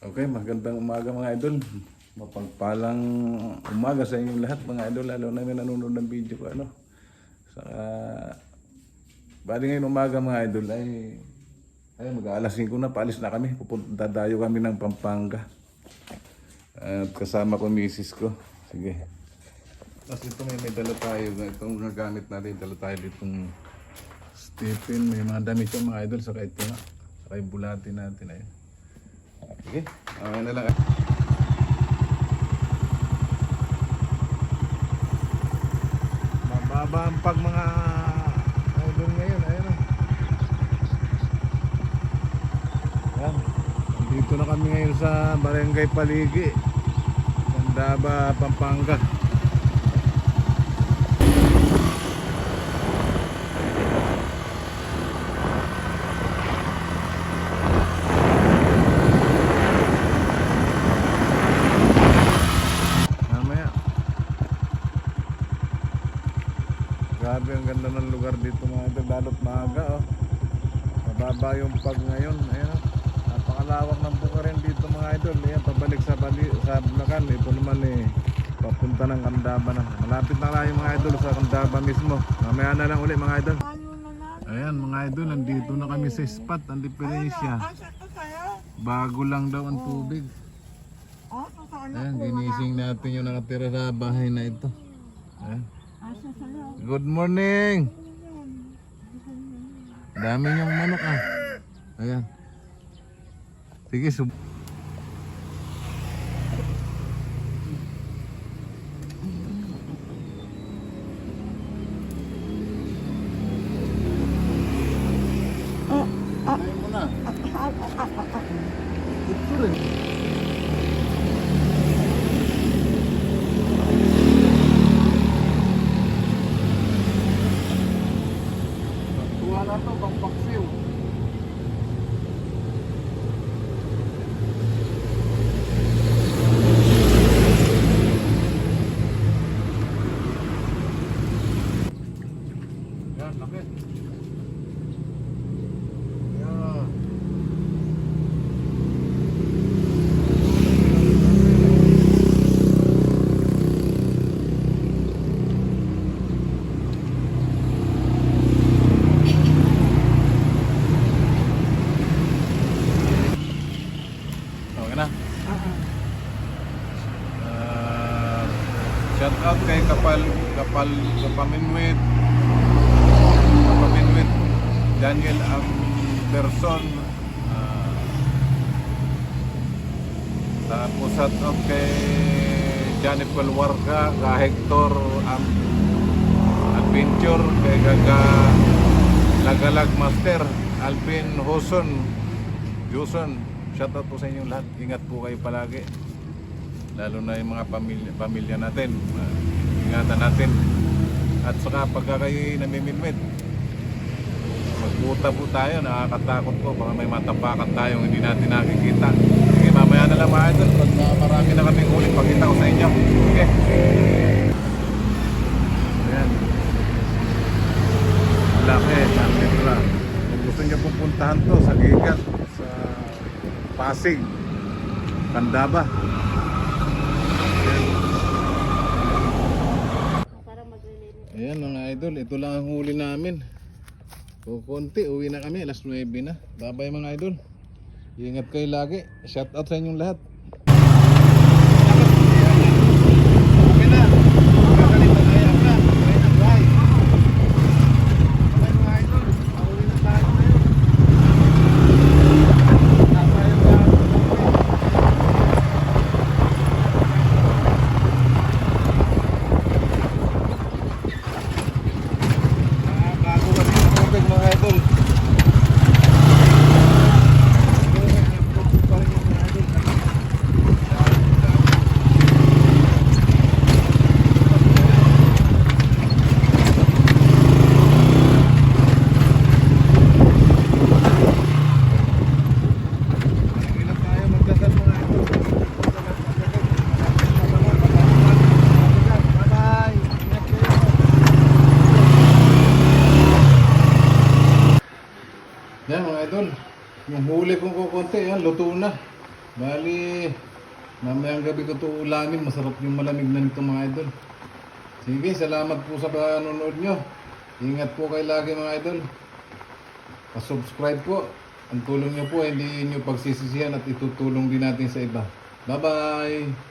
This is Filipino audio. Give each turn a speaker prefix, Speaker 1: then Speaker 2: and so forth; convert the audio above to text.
Speaker 1: Okay, magandang umaga mga idol. Mapagpalang umaga sa inyong lahat mga idol, lalo na yung nanonood ng video ko. Ano? Saka, bali ngayon umaga mga idol ay, ay mag-aalas 5 na, paalis na kami. Pupunta dayo kami ng Pampanga. At kasama ko misis ko. Sige. Tapos ito may, may dala tayo. Itong nagamit natin, dala tayo ditong Stephen. May mga damit yung mga idol. Saka ito nga. Saka yung bulati natin. Ayun. Sige, okay na lang. Mababa ang pag mga idol ngayon, ayun o. Yan. Dito na kami ngayon sa Barangay Paligi. Candaba, Pampanga. Mamaya. Grabe ang ganda ng lugar dito mga idol, lalo't maaga oh. Mababa yung pag ngayon, ayun oh. Napakalawak ng bukarin dito mga idol. Ayan, pabalik sa Bali, sa Bulacan. Ito naman eh, papunta ng Candaba na. Malapit na lang yung mga idol sa Candaba mismo. Mamaya na lang uli mga idol. Ayan mga idol, nandito na kami sa spot. Ang
Speaker 2: sa'yo?
Speaker 1: Bago lang daw ang tubig. Ayan, ginising natin yung nakatira sa bahay na ito. Ayan. Good morning! Dami niyang manok ah. Ayan. Sige, sub...
Speaker 2: Oh,
Speaker 1: oh. Na to, pang paksiw. Yan, laki. Yan. Okay na. Uh, shout out kay Kapal Kapal Kapaminwit. Kapaminwit Daniel Amberson. Uh, tapos shout out kay Johnny Palwarga ka Hector Am Adventure kay Gaga Lagalag Master Alvin Hoson Juson shout out po sa inyong lahat. Ingat po kayo palagi lalo na yung mga pamilya, pamilya natin uh, ingatan natin. At saka pagka kayo namimilmit magbuta po tayo nakakatakot po. Baka may matapakan tayong hindi natin nakikita. Sige mamaya na lang mga idol. Pag uh, marami na kaming uling pakita ko sa inyo. Sige. Ayan. Laki laki pala. Kung gusto nyo pong puntahan to sa Gigat sa Pasig
Speaker 2: maglilinis.
Speaker 1: Ayan mga idol, ito lang ang huli namin. Kukunti, uwi na kami, alas 9 na. Babay mga idol. Ingat kayo lagi. Shout out sa inyong lahat. Okay na. Kakalit na tayo na. Okay na, bye. Bye mga idol. Pauwi na tayo ngayon. Tayo na. Ah, bago kasi yung tubig mga idol. Ilan tayo magdasal mga idol? Bye-bye! Ingat kayo! Yan mga idol, yung huli kong kukunti, yan, luto na. Bali, mamayang gabi ko ito ulamin. Masarap yung malamig na nito mga idol. Sige, salamat po sa panonood nyo. Ingat po kayo lagi mga idol. Pa-subscribe po. Ang tulong nyo po, hindi nyo pagsisisihan at itutulong din natin sa iba. Bye-bye!